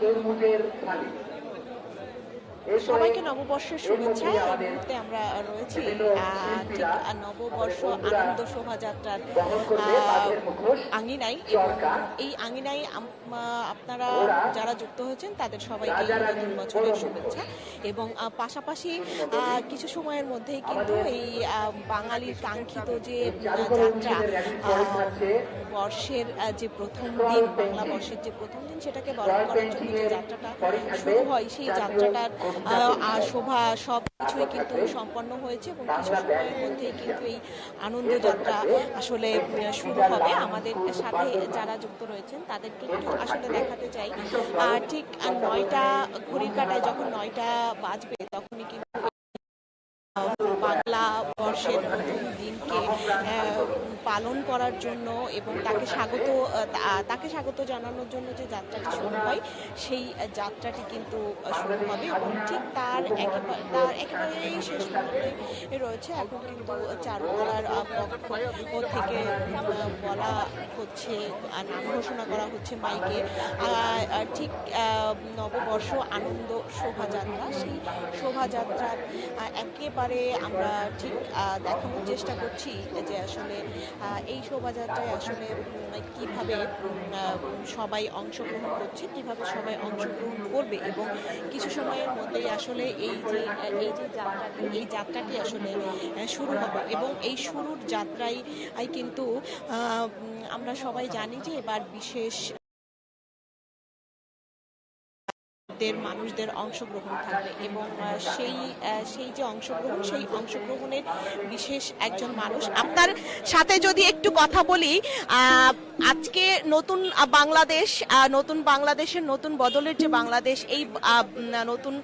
de mujer. সবাইকে নববর্ষের শুভেচ্ছা। এই মুহূর্তে আমরা রয়েছি ঠিক নববর্ষ আনন্দ শোভাযাত্রার আঙিনায় এবং এই আহ, আপনারা যারা যুক্ত হয়েছেন তাদের সবাইকে নতুন বছরের শুভেচ্ছা। এবং পাশাপাশি কিছু সময়ের মধ্যেই কিন্তু এই বাঙালির কাঙ্ক্ষিত যে যাত্রা বর্ষের যে প্রথম দিন বাংলা বর্ষের যে প্রথম দিন সেটাকে বরণ করার জন্য যে যাত্রাটা শুরু হয় সেই যাত্রাটার শোভা সব কিছুই কিন্তু সম্পন্ন হয়েছে এবং কিছু সময়ের মধ্যেই কিন্তু এই আনন্দ যাত্রা আসলে শুরু হবে। আমাদের সাথে যারা যুক্ত রয়েছেন, তাদেরকে একটু আসলে দেখাতে চাই। ঠিক নয়টা, ঘড়ির কাটায় যখন নয়টা বাজবে, তখনই কিন্তু বাংলা বর্ষের নতুন দিনকে পালন করার জন্য এবং তাকে স্বাগত তাকে স্বাগত জানানোর জন্য যে যাত্রাটি শুরু হয়, সেই যাত্রাটি কিন্তু শুরু হবে এবং ঠিক তার একেবারে, তার একেবারেই শেষ মুহূর্তে রয়েছে। এখন কিন্তু চারুকলার পক্ষ থেকে বলা হচ্ছে নাম ঘোষণা করা হচ্ছে মাইকে। ঠিক নববর্ষ আনন্দ শোভাযাত্রা, সেই শোভাযাত্রার একেবারে আমরা ঠিক দেখানোর চেষ্টা করছি যে আসলে এই শোভাযাত্রায় আসলে কীভাবে সবাই অংশগ্রহণ করছে, কীভাবে সবাই অংশগ্রহণ করবে এবং কিছু সময়ের মধ্যেই আসলে এই যে এই যে যাত্রাটি, এই যাত্রাটি আসলে শুরু হবে এবং এই শুরুর যাত্রায় কিন্তু আমরা সবাই জানি যে এবার বিশেষ দের মানুষদের অংশগ্রহণ থাকবে এবং সেই সেই যে অংশগ্রহণ, সেই অংশগ্রহণের বিশেষ একজন মানুষ। আপনার সাথে যদি একটু কথা বলি আজকে নতুন বাংলাদেশ নতুন বাংলাদেশের নতুন বদলের যে বাংলাদেশ, এই নতুন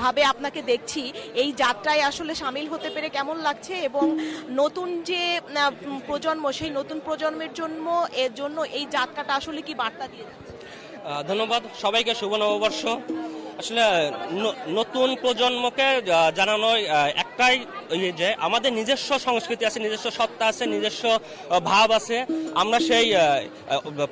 ভাবে আপনাকে দেখছি। এই যাত্রায় আসলে সামিল হতে পেরে কেমন লাগছে এবং নতুন যে প্রজন্ম, সেই নতুন প্রজন্মের জন্য, এর জন্য এই যাত্রাটা আসলে কি বার্তা দিয়ে ধন্যবাদ। সবাইকে শুভ নববর্ষ। আসলে নতুন প্রজন্মকে আহ, জানানো আহ, একটাই ইয়ে যে আমাদের নিজস্ব সংস্কৃতি আছে নিজস্ব সত্তা আছে নিজস্ব ভাব আছে। আমরা সেই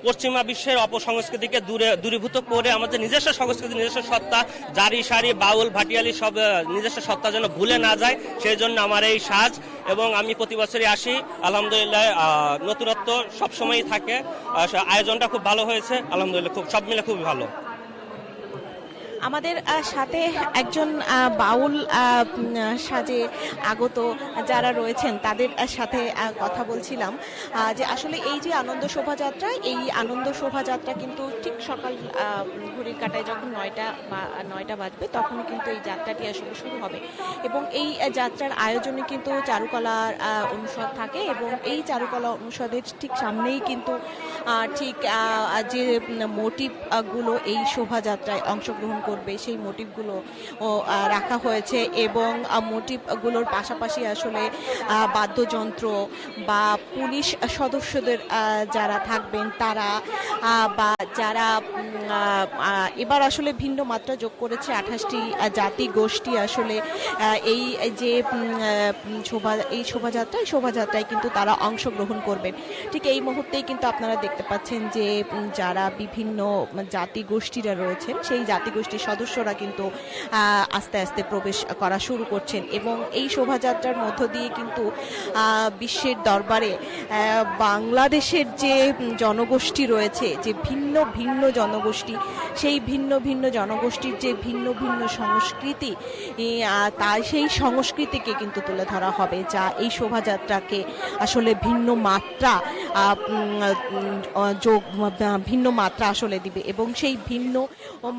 পশ্চিমা বিশ্বের অপসংস্কৃতিকে দূরে দূরীভূত করে আমাদের নিজস্ব সংস্কৃতি নিজস্ব সত্তা জারি সারি বাউল ভাটিয়ালি সব নিজস্ব সত্তা যেন ভুলে না যায় সেই জন্য আমার এই সাজ এবং আমি প্রতি বছরই আসি। আলহামদুলিল্লাহ নতুনত্ব সবসময়ই থাকে। আয়োজনটা খুব ভালো হয়েছে। আলহামদুলিল্লাহ খুব সব মিলে খুবই ভালো। আমাদের সাথে একজন বাউল সাজে আগত যারা রয়েছেন, তাদের সাথে কথা বলছিলাম যে আসলে এই যে আনন্দ শোভাযাত্রা, এই আনন্দ শোভাযাত্রা কিন্তু ঠিক সকাল ঘড়ির কাটায় যখন নয়টা বা, নয়টা বাজবে, তখন কিন্তু এই যাত্রাটি আসলে শুরু হবে। এবং এই যাত্রার আয়োজনে কিন্তু চারুকলার অনুষদ থাকে এবং এই চারুকলা অনুষদের ঠিক সামনেই কিন্তু ঠিক যে মোটিভগুলো এই শোভাযাত্রায় অংশগ্রহণ করবে, সেই মোটিভগুলো রাখা হয়েছে এবং মোটিভগুলোর পাশাপাশি আসলে বাদ্যযন্ত্র বা পুলিশ সদস্যদের যারা থাকবেন তারা বা যারা এবার আসলে ভিন্ন মাত্রা যোগ করেছে আঠাশটি জাতি, গোষ্ঠী আসলে এই যে শোভা, এই শোভাযাত্রায় শোভাযাত্রায় কিন্তু তারা অংশগ্রহণ করবেন। ঠিক এই মুহূর্তেই কিন্তু আপনারা দেখতে পাচ্ছেন যে যারা বিভিন্ন জাতি গোষ্ঠীরা রয়েছেন, সেই জাতিগোষ্ঠীর সদস্যরা কিন্তু আস্তে আস্তে প্রবেশ করা শুরু করছেন এবং এই শোভাযাত্রার মধ্য দিয়ে কিন্তু বিশ্বের দরবারে বাংলাদেশের যে জনগোষ্ঠী রয়েছে, যে ভিন্ন ভিন্ন জনগোষ্ঠী, সেই ভিন্ন ভিন্ন জনগোষ্ঠীর যে ভিন্ন ভিন্ন সংস্কৃতি তা সেই সংস্কৃতিকে কিন্তু তুলে ধরা হবে, যা এই শোভাযাত্রাকে আসলে ভিন্ন মাত্রা যোগ, ভিন্ন মাত্রা আসলে দিবে এবং সেই ভিন্ন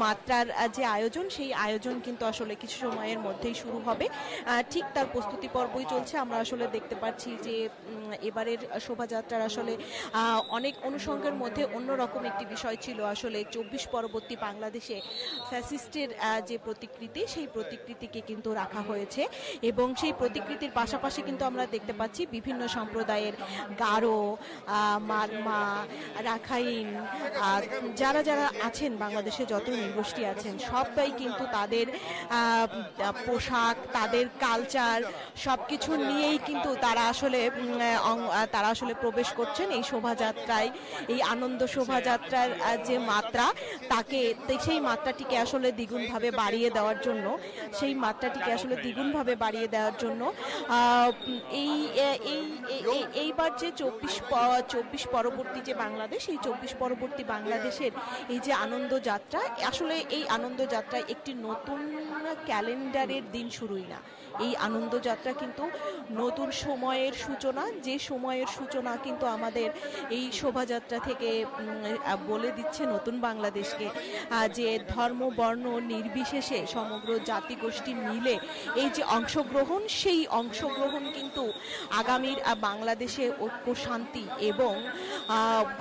মাত্রার যে আয়োজন, সেই আয়োজন কিন্তু আসলে কিছু সময়ের মধ্যেই শুরু হবে। ঠিক তার প্রস্তুতি পর্বই চলছে। আমরা আসলে দেখতে পাচ্ছি যে এবারের শোভাযাত্রার আসলে অনেক অনুষঙ্গের মধ্যে অন্যরকম একটি বিষয় ছিল আসলে চব্বিশ পরবর্তী বাংলাদেশে ফ্যাসিস্টের যে প্রতিকৃতি, সেই প্রতিকৃতিকে কিন্তু রাখা হয়েছে। এবং সেই প্রতিকৃতির পাশাপাশি কিন্তু আমরা দেখতে পাচ্ছি বিভিন্ন সম্প্রদায়ের গারো মারমা রাখাইন যারা যারা আছেন, বাংলাদেশে যত নৃগোষ্ঠী আছেন সবাই কিন্তু তাদের পোশাক, তাদের কালচার সব কিছু নিয়েই কিন্তু তারা আসলে তারা আসলে প্রবেশ করছেন এই শোভাযাত্রায়, এই আনন্দ শোভাযাত্রার যে মাত্রা, তাকে সেই মাত্রাটিকে আসলে দ্বিগুণভাবে বাড়িয়ে দেওয়ার জন্য, সেই মাত্রাটিকে আসলে দ্বিগুণভাবে বাড়িয়ে দেওয়ার জন্য এই- এই- এইবার যে চব্বিশ চব্বিশ পরবর্তী যে বাংলাদেশ, এই চব্বিশ পরবর্তী বাংলাদেশের এই যে আনন্দ যাত্রা, আসলে এই আনন্দ যাত্রায় একটি নতুন ক্যালেন্ডারের দিন শুরুই না। এই আনন্দ যাত্রা কিন্তু নতুন সময়ের সূচনা, যে সময়ের সূচনা কিন্তু আমাদের এই শোভাযাত্রা থেকে বলে দিচ্ছে নতুন বাংলাদেশকে যে ধর্ম, বর্ণ নির্বিশেষে সমগ্র জাতিগোষ্ঠী মিলে এই যে অংশগ্রহণ, সেই অংশগ্রহণ কিন্তু আগামীর বাংলাদেশে ঐক্য, শান্তি এবং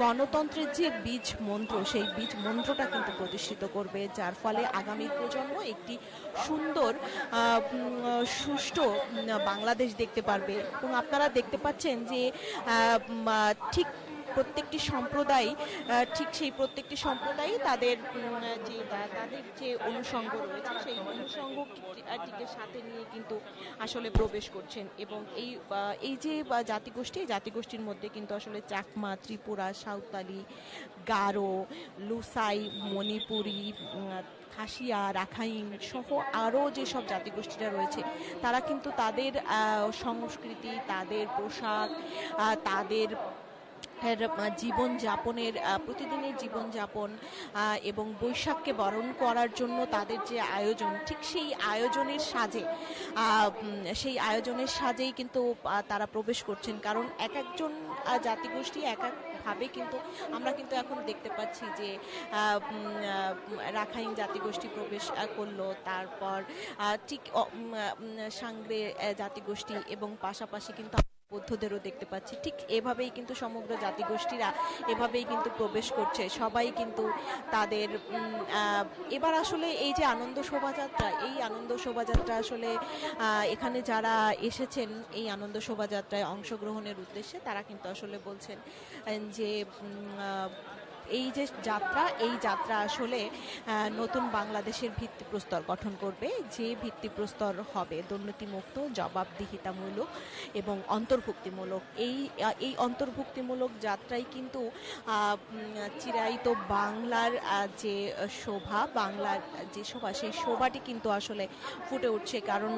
গণতন্ত্রের যে বীজ মন্ত্র, সেই বীজ মন্ত্রটা কিন্তু প্রতিষ্ঠিত করবে, যার ফলে আগামী প্রজন্ম একটি সুন্দর সুষ্ঠু বাংলাদেশ দেখতে পারবে। এবং আপনারা দেখতে পাচ্ছেন যে ঠিক প্রত্যেকটি সম্প্রদায় ঠিক সেই প্রত্যেকটি সম্প্রদায় তাদের যে তাদের যে অনুষঙ্গ রয়েছে, সেই অনুষঙ্গটিকে সাথে নিয়ে কিন্তু আসলে প্রবেশ করছেন। এবং এই এই যে জাতিগোষ্ঠী, এই জাতিগোষ্ঠীর মধ্যে কিন্তু আসলে চাকমা, ত্রিপুরা, সাঁওতালি, গারো, লুসাই, মণিপুরি খাসিয়া রাখাইন সহ আরও যেসব জাতিগোষ্ঠীরা রয়েছে, তারা কিন্তু তাদের সংস্কৃতি, তাদের পোশাক তাদের জীবনযাপনের প্রতিদিনের জীবনযাপন এবং বৈশাখকে বরণ করার জন্য তাদের যে আয়োজন, ঠিক সেই আয়োজনের সাজে সেই আয়োজনের সাজেই কিন্তু তারা প্রবেশ করছেন। কারণ এক একজন জাতিগোষ্ঠী এক এক একভাবে কিন্তু আমরা কিন্তু এখন দেখতে পাচ্ছি যে রাখাইন জাতিগোষ্ঠী প্রবেশ করল। তারপর ঠিক সাংরে জাতিগোষ্ঠী এবং পাশাপাশি কিন্তু বৌদ্ধদেরও দেখতে পাচ্ছি। ঠিক এভাবেই কিন্তু সমগ্র জাতিগোষ্ঠীরা এভাবেই কিন্তু প্রবেশ করছে। সবাই কিন্তু তাদের এবার আসলে এই যে আনন্দ শোভাযাত্রা, এই আনন্দ শোভাযাত্রা আসলে এখানে যারা এসেছেন এই আনন্দ শোভাযাত্রায় অংশগ্রহণের উদ্দেশ্যে, তারা কিন্তু আসলে বলছেন যে এই যে যাত্রা, এই যাত্রা আসলে নতুন বাংলাদেশের ভিত্তিপ্রস্তর গঠন করবে। যে ভিত্তিপ্রস্তর হবে দুর্নীতিমুক্ত, জবাবদিহিতামূলক এবং অন্তর্ভুক্তিমূলক। এই এই অন্তর্ভুক্তিমূলক যাত্রাই কিন্তু চিরায়িত বাংলার যে শোভা, বাংলার যে শোভা, সেই শোভাটি কিন্তু আসলে ফুটে উঠছে। কারণ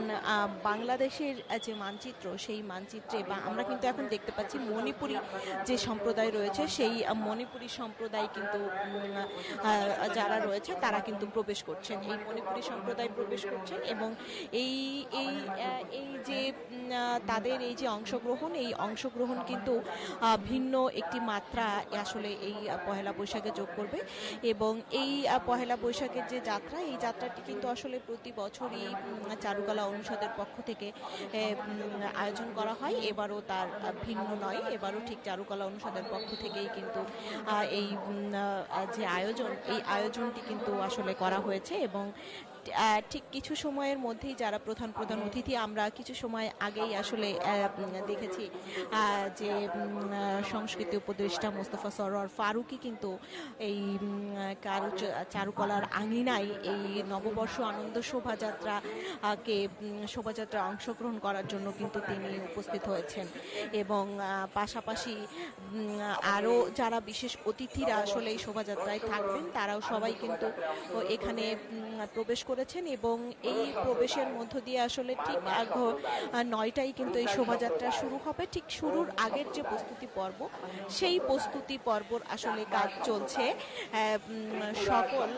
বাংলাদেশের যে মানচিত্র, সেই মানচিত্রে বা আমরা কিন্তু এখন দেখতে পাচ্ছি মণিপুরি যে সম্প্রদায় রয়েছে, সেই মণিপুরি সম্প্রদায় কিন্তু যারা রয়েছে তারা কিন্তু প্রবেশ করছেন। এই মণিপুরি সম্প্রদায় প্রবেশ করছেন এবং এই এই এই যে তাদের এই যে অংশগ্রহণ, এই অংশগ্রহণ কিন্তু ভিন্ন একটি মাত্রা আসলে এই পহেলা বৈশাখে যোগ করবে এবং এই পহেলা বৈশাখের যে যাত্রা, এই যাত্রাটি কিন্তু আসলে প্রতি বছরই চারুকলা অনুষদের পক্ষ থেকে আয়োজন করা হয়। এবারও তার ভিন্ন নয়। এবারও ঠিক চারুকলা অনুষদের পক্ষ থেকেই কিন্তু এই যে আয়োজন এই আয়োজনটি কিন্তু আসলে করা হয়েছে এবং ঠিক কিছু সময়ের মধ্যেই যারা প্রধান প্রধান অতিথি আমরা কিছু সময় আগেই আসলে দেখেছি যে সংস্কৃতি উপদেষ্টা মোস্তফা সরোয়ার ফারুকি কিন্তু এই কারু চারুকলার আঙিনায় এই নববর্ষ আনন্দ শোভাযাত্রা কে উম, শোভাযাত্রায় অংশগ্রহণ করার জন্য কিন্তু তিনি উপস্থিত হয়েছেন। এবং পাশাপাশি আরও যারা বিশেষ অতিথিরা আসলে এই শোভাযাত্রায় থাকবেন তারাও সবাই কিন্তু এখানে প্রবেশ করেছেন এবং এই প্রবেশের মধ্য দিয়ে আসলে ঠিক নয়টায় কিন্তু এই শোভাযাত্রা শুরু হবে। ঠিক শুরুর আগের যে প্রস্তুতি পর্ব, সেই প্রস্তুতি পর্বর আসলে কাজ চলছে। সকল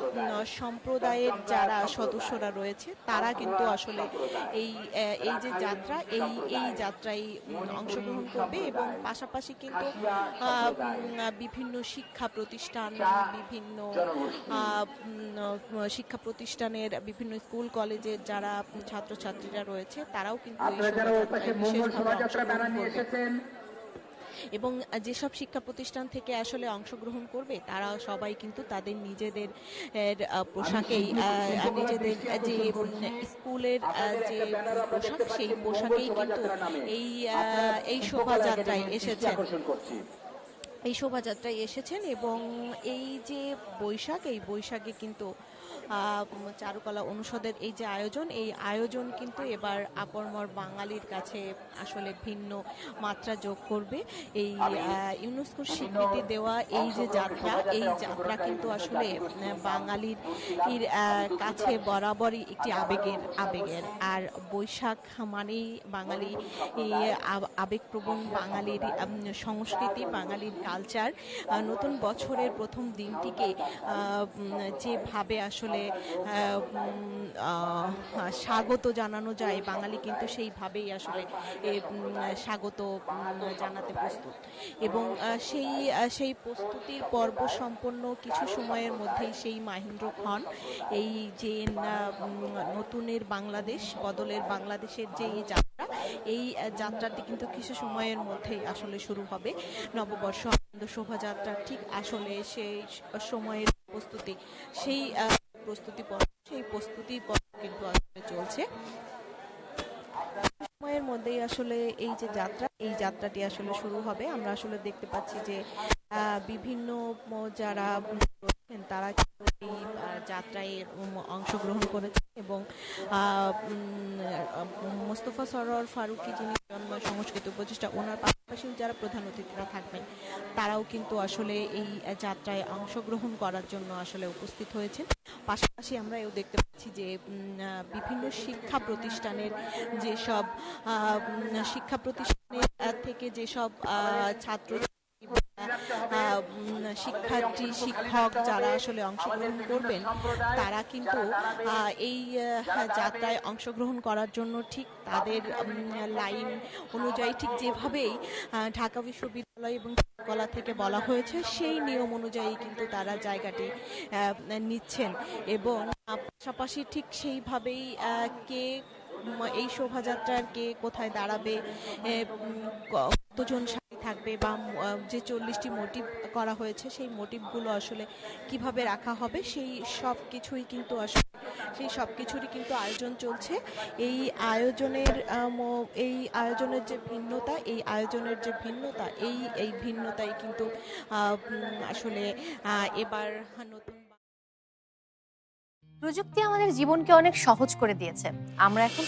সম্প্রদায়ের যারা সদস্যরা রয়েছে, তারা কিন্তু আসলে এই এই যে যাত্রা, এই এই যাত্রায় অংশগ্রহণ করবে এবং পাশাপাশি কিন্তু বিভিন্ন শিক্ষা প্রতিষ্ঠান, বিভিন্ন শিক্ষা প্রতিষ্ঠানের বিভিন্ন স্কুল কলেজের যারা ছাত্রছাত্রীরা রয়েছে তারাও কিন্তু এবং যেসব শিক্ষা প্রতিষ্ঠান থেকে আসলে অংশগ্রহণ করবে তারা সবাই কিন্তু তাদের নিজেদের পোশাকেই নিজেদের যে স্কুলের যে পোশাক সেই পোশাকেই কিন্তু এই এই শোভাযাত্রায় এসেছেন। এই শোভাযাত্রায় এসেছেন এবং এই যে বৈশাখ এই বৈশাখে কিন্তু চারুকলা অনুষদের এই যে আয়োজন এই আয়োজন কিন্তু এবার আপরমর বাঙালির কাছে আসলে ভিন্ন মাত্রা যোগ করবে। এই ইউনেস্কোর স্বীকৃতি দেওয়া এই যে যাত্রা এই যাত্রা কিন্তু আসলে বাঙালির কাছে বরাবরই একটি আবেগের আবেগের। আর বৈশাখ মানেই বাঙালি আবেগপ্রবণ বাঙালির সংস্কৃতি বাঙালির কালচার নতুন বছরের প্রথম দিনটিকে যেভাবে আসলে আহ, স্বাগত জানানো যায়। বাঙালি কিন্তু সেইভাবেই আসলে স্বাগত জানাতে প্রস্তুত। এবং সেই সেই প্রস্তুতির পর্ব সম্পন্ন কিছু সময়ের মধ্যেই সেই মাহেন্দ্র খন এই যে নতুনের বাংলাদেশ বদলের বাংলাদেশের যে এই যাত্রা এই যাত্রাটি কিন্তু কিছু সময়ের মধ্যেই আসলে শুরু হবে। নববর্ষ আনন্দ শোভাযাত্রা ঠিক আসলে সেই সময়ের প্রস্তুতি সেই প্রস্তুতি পর্ব, সেই প্রস্তুতি পর্ব কিন্তু আসলে চলছে। সময়ের মধ্যেই আসলে এই যে যাত্রা, এই যাত্রাটি আসলে শুরু হবে। আমরা আসলে দেখতে পাচ্ছি যে বিভিন্ন যারা তারা কিন্তু এই যাত্রায় অংশগ্রহণ করেছেন এবং মোস্তফা সরোয়ার ফারুকি যিনি জন্ম, সংস্কৃত উপদেষ্টা, ওনার পাশাপাশি যারা প্রধান অতিথিরা থাকবেন, তারাও কিন্তু আসলে এই যাত্রায় অংশগ্রহণ করার জন্য আসলে উপস্থিত হয়েছেন। পাশাপাশি আমরা এও দেখতে পাচ্ছি যে বিভিন্ন শিক্ষা প্রতিষ্ঠানের যেসব শিক্ষা প্রতিষ্ঠানের থেকে যেসব ছাত্র শিক্ষার্থী, শিক্ষক যারা আসলে অংশগ্রহণ করবেন, তারা কিন্তু এই যাত্রায় অংশগ্রহণ করার জন্য ঠিক তাদের লাইন অনুযায়ী ঠিক যেভাবেই ঢাকা বিশ্ববিদ্যালয় এবং কলা থেকে বলা হয়েছে, সেই নিয়ম অনুযায়ী কিন্তু তারা জায়গাটি নিচ্ছেন এবং পাশাপাশি ঠিক সেইভাবেই কে এই শোভাযাত্রার কে কোথায় দাঁড়াবে কতজন থাকবে বা যে চল্লিশটি মোটিভ করা হয়েছে, সেই মোটিভগুলো আসলে কীভাবে রাখা হবে, সেই সব কিছুই কিন্তু আসলে সেই সব কিছুরই কিন্তু আয়োজন চলছে। এই আয়োজনের এই আয়োজনের যে ভিন্নতা, এই আয়োজনের যে ভিন্নতা, এই এই ভিন্নতাই কিন্তু আসলে এবার নতুন প্রযুক্তি আমাদের জীবনকে অনেক সহজ করে দিয়েছে। আমরা এখন